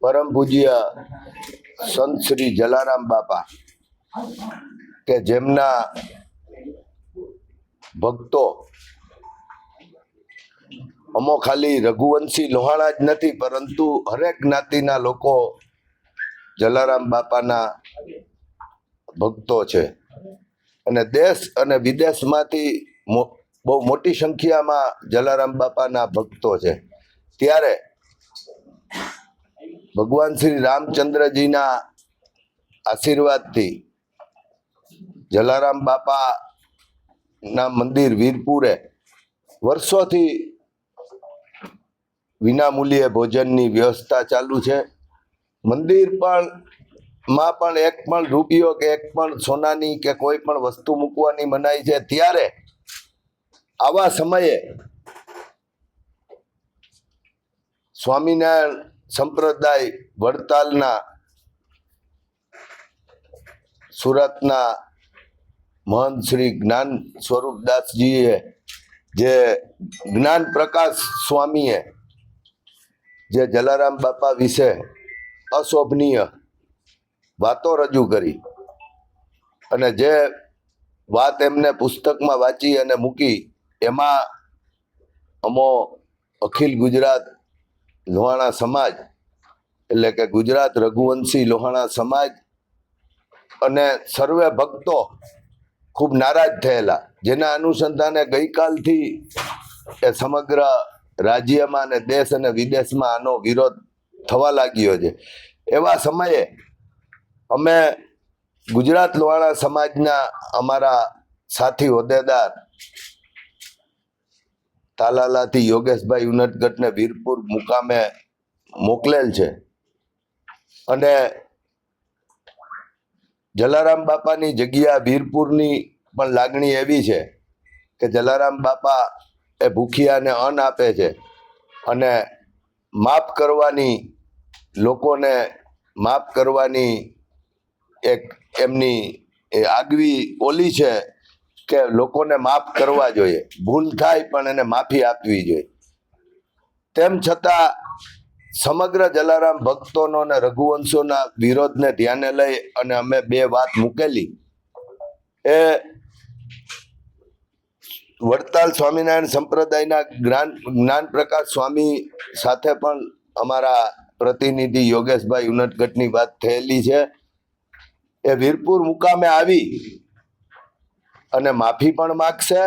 પરમ પૂજ્ય સંત શ્રી જલારામ બાપા કે જેમના ભક્તો અમો ખાલી રઘુવંશી લોહાણા જ નથી, પરંતુ હરેક જ્ઞાતિના લોકો જલારામ બાપાના ભક્તો છે. અને દેશ અને વિદેશમાંથી બહુ મોટી સંખ્યામાં જલારામ બાપાના ભક્તો છે. ત્યારે ભગવાન શ્રી રામચંદ્રજીના આશીર્વાદથી જલારામ બાપાના મંદિર વીરપુરે વર્ષોથી વિનામૂલ્યે ભોજનની વ્યવસ્થા ચાલુ છે. મંદિર પણ, માં પણ, એક પણ રૂપિયો કે એક પણ સોનાની કે કોઈ પણ વસ્તુ મૂકવાની મનાઈ છે. ત્યારે આવા સમયે સ્વામિનારાયણ સંપ્રદાય વડતાલના સુરતના મહંત શ્રી જ્ઞાન સ્વરૂપદાસજીએ જે જ્ઞાન પ્રકાશ સ્વામીએ જે જલારામ બાપા વિશે અશોભનીય વાતો રજૂ કરી અને જે વાત એમને પુસ્તકમાં વાંચી અને મૂકી એમાં અમો અખિલ ગુજરાત લોહાણા સમાજ, એટલે કે ગુજરાત રઘુવંશી લોહાણા સમાજ અને સર્વે ભક્તો ખૂબ નારાજ થયેલા, જેના અનુસંધાને ગઈકાલથી એ સમગ્ર રાજ્યમાં અને દેશ અને વિદેશમાં આનો વિરોધ થવા લાગ્યો છે. એવા સમયે અમે ગુજરાત લોહાણા સમાજના અમારા સાથી હોદ્દેદાર તાલાલાથી યોગેશભાઈ ઉનટગઢને વીરપુર મુકામે મોકલેલ છે. અને જલારામ બાપાની જગ્યા વીરપુરની પણ લાગણી એવી છે કે જલારામ બાપા એ ભૂખિયાને અન્ન આપે છે અને માફ કરવાની, લોકોને માફ કરવાની એક એમની આગવી ઓલી છે કે લોકોને માફ કરવા જોઈએ. ભૂલ થાય પણ એને માફી આપવી જોઈએ. તેમ છતાં સમગ્ર જલારામ ભક્તોનો અને રઘુવંશોના વિરોધને ધ્યાને લઈ અને અમે બે વાત મૂકેલી. એ વડતાલ સ્વામિનારાયણ સંપ્રદાયના જ્ઞાન જ્ઞાન પ્રકાશ સ્વામી સાથે પણ અમારા પ્રતિનિધિ યોગેશભાઈ ઉનટગઢની વાત થયેલી છે. એ વીરપુર મુકામે આવી અને માફી પણ માગશે